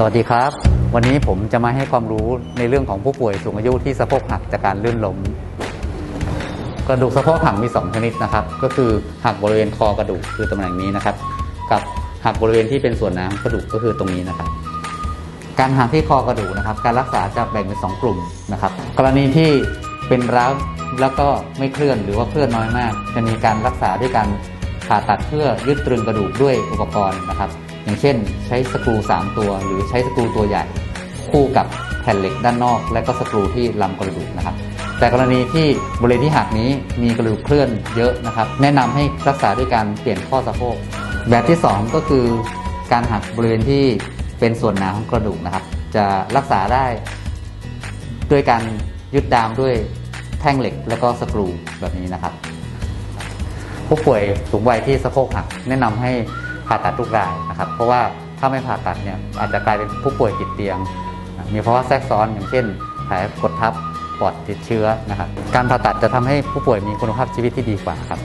สวัสดีครับ วันนี้ผมจะมาให้ความรู้ในเรื่องของผู้ป่วยสูงอายุที่สะโพกหักจากการลื่นล้มกระดูกสะโพกหักมี 2 ชนิดนะครับ ก็คือหักบริเวณคอกระดูกคือตำแหน่งนี้นะครับ กับหักบริเวณที่เป็นส่วนน้ำกระดูกก็คือตรงนี้นะครับ การหักที่คอกระดูกนะครับ การรักษาจะแบ่งเป็นสองกลุ่มนะครับ กรณีที่เป็นร้าวแล้วก็ไม่เคลื่อนหรือว่าเคลื่อนน้อยมาก จะมีการรักษาด้วยการผ่าตัดเพื่อยึดตรึงกระดูกด้วยอุปกรณ์นะครับ อย่างเช่น ใช้สกรู 3 ตัวหรือใช้สกรูตัวใหญ่ คู่กับแผ่นเหล็กด้านนอก และก็สกรูที่ลำกระดูกนะครับ แต่กรณีที่บริเวณที่หักนี้มีกระดูกเคลื่อนเยอะนะครับ แนะนำให้รักษาด้วยการเปลี่ยนข้อสะโพกแบบที่ 2 ก็คือการหักบริเวณที่เป็นส่วนหนาของกระดูกนะครับ จะรักษาได้ ด้วยการยึดดามด้วยแท่งเหล็กแล้วก็สกรูแบบนี้นะครับ ผู้ป่วยสูงวัยที่สะโพกหักแนะนำให้ ผ่าตัดทุกรายนะครับ เพราะว่าถ้าไม่ผ่าตัดเนี่ยอาจจะกลายเป็นผู้ป่วยติดเตียง มีภาวะแทรกซ้อนอย่างเช่นแผลกดทับปอดติดเชื้อนะครับการผ่าตัดจะทำให้ผู้ป่วยมีคุณภาพชีวิตที่ดีกว่าครับ